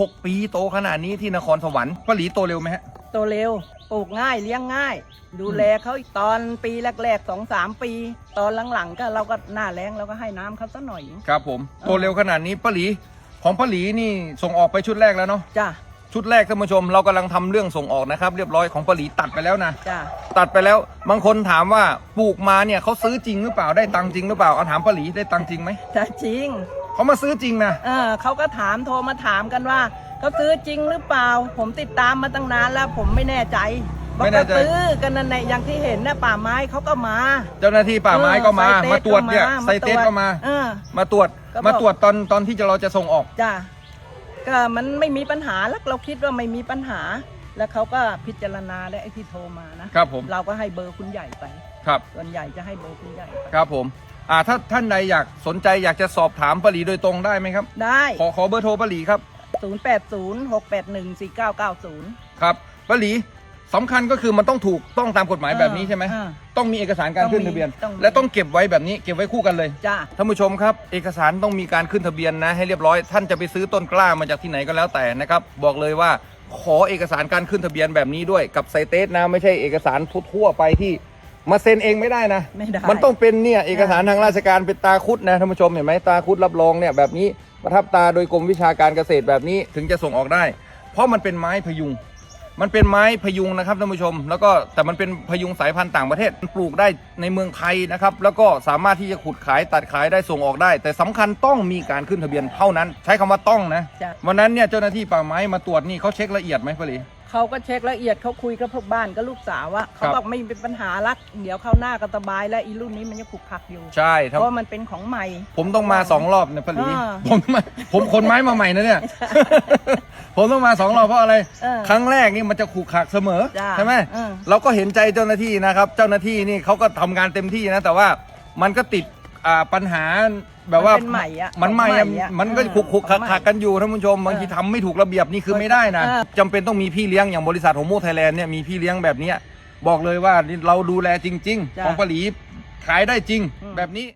6 ปีโตขนาดนี้ที่นครสวรรค์ป้าหลีโตเร็วไหมฮะ โตเร็ว ปลูกง่ายเลี้ยงง่าย ดูแลเขาอีกตอนปีแรกๆสองสามปี ตอนหลังๆก็เราก็หน้าแรงเราก็ให้น้ำเขาสักหน่อย ครับผมเออโตเร็วขนาดนี้ป้าหลี ของป้าหลีนี่ส่งออกไปชุดแรกแล้วเนาะ จ้ะ ชุดแรกท่านผู้ชมเรากำลังทำเรื่องส่งออกนะครับ เรียบร้อยของป้าหลีตัดไปแล้วนะ จ้ะ ตัดไปแล้วบางคนถามว่าปลูกมาเนี่ยเขาซื้อจริงหรือเปล่าได้ตังค์จริงหรือเปล่าเอาถามป้าหลีได้ตังค์จริงไหมจ้ะจริง เขามาซื้อจริงนะเออเขาก็ถามโทรมาถามกันว่าเขาซื้อจริงหรือเปล่า ผมติดตามมาตั้งนานแล้ว ผมไม่แน่ใจบอกเขาซื้อกันนั่นแหละอย่างที่เห็นนะป่าไม้เขาก็มา เจ้าหน้าที่ป่าไม้ก็มาเออไซเตสมาตรวจเนี่ยก็มาไซเตสก็มาเออมาตรวจก็บอกมาตรวจตอนตอนที่จะเราจะส่งออกจ้ะก็มันไม่มีปัญหาแล้วเราคิดว่าไม่มีปัญหา แล้วเขาก็พิจารณาและไอ้ที่โทรมานะครับผมเราก็ให้เบอร์คุณใหญ่ไปครับส่วนใหญ่จะให้เบอร์คุณใหญ่ไปครับผม อ่าถ้าท่านใดอยากสนใจอยากจะสอบถามป้าหลีโดยตรงได้ไหมครับ ได้ ขอขอเบอร์โทรป้าหลีครับ0 8 0 6 8 1 4 9 9 0 ครับป้าหลีสำคัญก็คือมันต้องถูกต้องตามกฎหมายแบบนี้ใช่ไหม อ่า ต้องมีเอกสารการขึ้นทะเบียน ต้องมี และต้องเก็บไว้แบบนี้เก็บไว้คู่กันเลย จ้า ท่านผู้ชมครับ เอกสารต้องมีการขึ้นทะเบียนนะให้เรียบร้อย ท่านจะไปซื้อต้นกล้ามาจากที่ไหนก็แล้วแต่นะครับ บอกเลยว่าขอเอกสารการขึ้นทะเบียนแบบนี้ด้วยกับไซเตสนะไม่ใช่เอกสารทั่วๆไปที่ มาเซ็นเองไม่ได้นะไม่ได้มันต้องเป็นเนี่ยเอกสารทางราชการเป็นตาคุดนะท่านผู้ชมเห็นไหมตาคุดรับรองเนี่ยแบบนี้ประทับตาโดยกรมวิชาการเกษตรแบบนี้ถึงจะส่งออกได้ เพราะมันเป็นไม้พยุง มันเป็นไม้พยุงนะครับท่านผู้ชม แล้วก็แต่มันเป็นพยุงสายพันธุ์ต่างประเทศมันปลูกได้ในเมืองไทยนะครับแล้วก็สามารถที่จะขุดขายตัดขายได้ส่งออกได้ แต่สำคัญต้องมีการขึ้นทะเบียนเท่านั้น ใช้คำว่าต้องนะจ้ะวันนั้นเนี่ยเจ้าหน้าที่ป่าไม้มาตรวจนี่เขาเช็คละเอียดไหมพอลีเขาก็เช็คละเอียดเขาคุยกับพวกบ้านกับลูกสาวว่าครัเขาบบอกไม่เป็นปัญหาลักเดี๋ยวเขาวหน้าก็สบายแล้วอีรุ่นนี้มันยังขุกขักอยู่ใช่เพครับราะว่ามันเป็นของใหม่ ผมต้องมาสองรอบเนี่ยพอลีอ่าผมมาผมขนไม้มาใหม่นะเนี่ย ผมต้องมาสองรอบเพราะอะไร เออครั้งแรกนี่มันจะขูกขักเสมอจ้ะใช่ไหมเออ เราก็เห็นใจเจ้าหน้าที่นะครับ เจ้าหน้าที่นี่เขาก็ทำงานเต็มที่นะ แต่ว่ามันก็ติดอ่าปัญหาแบบว่า มันเป็นใหม่อะมันใหม่อะของใหม่อะมันก็เออขุกขุกขักของใหม่ขักกันอยู่ท่านผู้ชมบางทีเออทำไม่ถูกระเบียบนี่คือไม่ได้นะเออ จำเป็นต้องมีพี่เลี้ยงอย่างบริษัทของโมไทยแลนด์เนี่ยมีพี่เลี้ยงแบบเนี้ยบอกเลยว่านี่เราดูแลจริง ๆ จ้ะของปลีขายได้จริง อืม แบบนี้